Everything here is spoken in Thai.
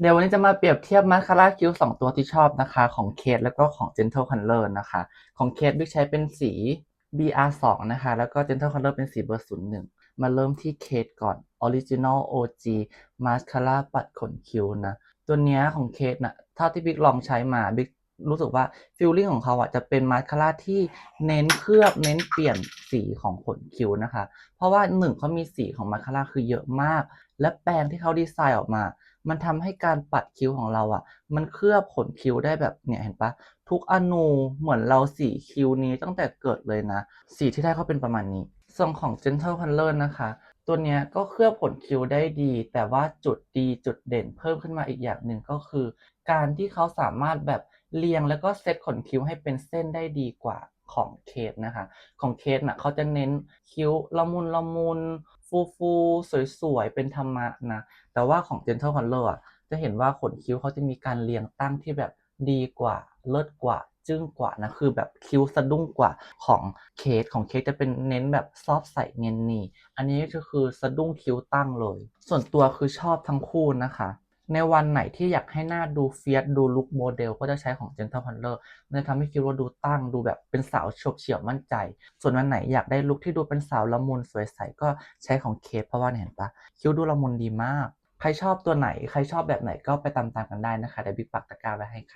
เดี๋ยววันนี้จะมาเปรียบเทียบมาสคาร่าคิ้ว2 ตัวที่ชอบนะคะ ของเคทแล้วก็ของ Gentle Color นะคะ ของเคทบิ๊กใช้เป็นสี BR2 นะคะ แล้วก็ Gentle Color เป็นสีเบอร์ 01 มาเริ่มที่เคทก่อน Original OG Mascara ปัดขนคิ้วนะ ตัวเนี้ยของเคทนะเท่าที่บิ๊กลองใช้มาบิ๊ก รู้สึกว่าฟิลลิ่งของเขาอะจะเป็นมาสคาร่าที่เน้นเคลือบเน้นเปลี่ยนสีของขนคิ้วนะคะ เพราะว่าหนึ่งเขามีสีของมาสคาร่าคือเยอะมาก และแปรงที่เขาดีไซน์ออกมา มันทำให้การปัดคิ้วของเราอะ มันเคลือบขนคิ้วได้แบบเนี่ยเห็นปะทุกอนูเหมือนเราสีคิ้วนี้ตั้งแต่เกิดเลยนะ สีที่ได้ก็เป็นประมาณนี้ส่วนของ Gentle Color นะคะ ตัวเนี้ยก็เคลือบขนคิ้วได้ดี แต่ว่าจุดดีจุดเด่นเพิ่มขึ้นมาอีกอย่างหนึ่งก็คือ การที่เขาสามารถแบบ เรียงแล้วก็เซตขนคิ้วให้เป็นเส้นได้ดีกว่าของเคสนะคะ ของเคสน่ะเขาจะเน้นคิ้วละมุนละมุนฟูฟูสวยๆ เป็นธรรมะนะ แต่ว่าของ Gentle Color อะจะเห็นว่าขนคิ้วเขาจะมีการเรียงตั้งที่แบบดีกว่า เลิศกว่า จึ้งกว่านะคือแบบคิ้วสะดุ้งกว่าของเคสของเคสจะเป็นเน้นแบบซอฟใสเนียนนีอันนี้ก็คือสะดุ้งคิ้วตั้งเลย ส่วนตัวคือชอบทั้งคู่นะคะ ในวันไหนที่อยากให้หน้าดูเฟียสดูลุคโมเดลก็จะใช้ของ Gentle Color มันจะทำให้คิ้วเราดูตั้งดูแบบเป็นสาวโฉบเฉียวมั่นใจ ส่วนวันไหนอยากได้ลุคที่ดูเป็นสาวละมุนสวยใสก็ใช้ของเคสเพราะว่าเนี่ยเห็นปะคิ้วดูละมุนดีมาก ใครชอบตัวไหน ใครชอบแบบไหนก็ไปตามๆกันได้นะคะเดี๋ยวบิ๊กปักตะกร้าไว้ให้ค่ะ